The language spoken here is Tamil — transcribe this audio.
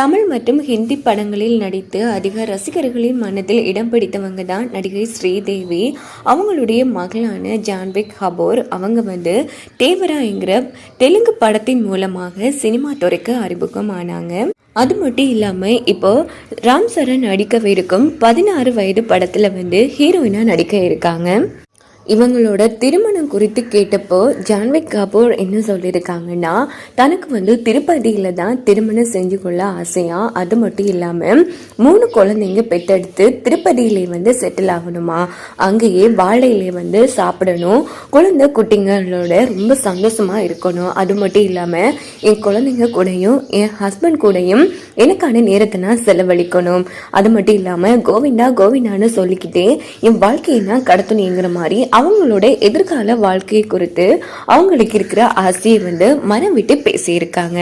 தமிழ் மற்றும் ஹிந்தி படங்களில் நடித்து அதிக ரசிகர்களின் மனதில் இடம் பிடித்தவங்க தான் நடிகை ஸ்ரீதேவி. அவங்களுடைய மகளான ஜான்விக் ஹபோர். அவங்க வந்து தேவரா என்கிற தெலுங்கு படத்தின் மூலமாக சினிமா துறைக்கு அறிமுகமானாங்க அது மட்டும் இல்லாமல் இப்போ ராம் சரண் நடிக்கவிருக்கும் பதினாறு வயது படத்தில் வந்து ஹீரோயினாக நடிக்க இருக்காங்க. இவங்களோட திருமணம் குறித்து கேட்டப்போ ஜான்விக் கபூர் என்ன சொல்லியிருக்காங்கன்னா தனக்கு வந்து திருப்பதியில் தான் திருமணம் செஞ்சு கொள்ள ஆசையா? அது மட்டும் இல்லாமல் மூணு குழந்தைங்க பெற்றெடுத்து திருப்பதியிலே வந்து செட்டில் ஆகணுமா? அங்கேயே வாழையிலே வந்து சாப்பிடணும். குழந்தை குட்டிங்களோட ரொம்ப சந்தோஷமாக இருக்கணும். அது மட்டும் இல்லாமல் என் குழந்தைங்க கூடயும் என் ஹஸ்பண்ட் கூடயும் எனக்கான நேரத்தை நான் செலவழிக்கணும். அது மட்டும் இல்லாமல் கோவிந்தா கோவிந்தான்னு சொல்லிக்கிட்டே என் வாழ்க்கையை நான் கடத்தணுங்கிற மாதிரி அவங்களோட எதிர்கால வாழ்க்கையை குறித்து அவங்களுக்கு இருக்கிற ஆசையை வந்து மனம் விட்டு பேசியிருக்காங்க.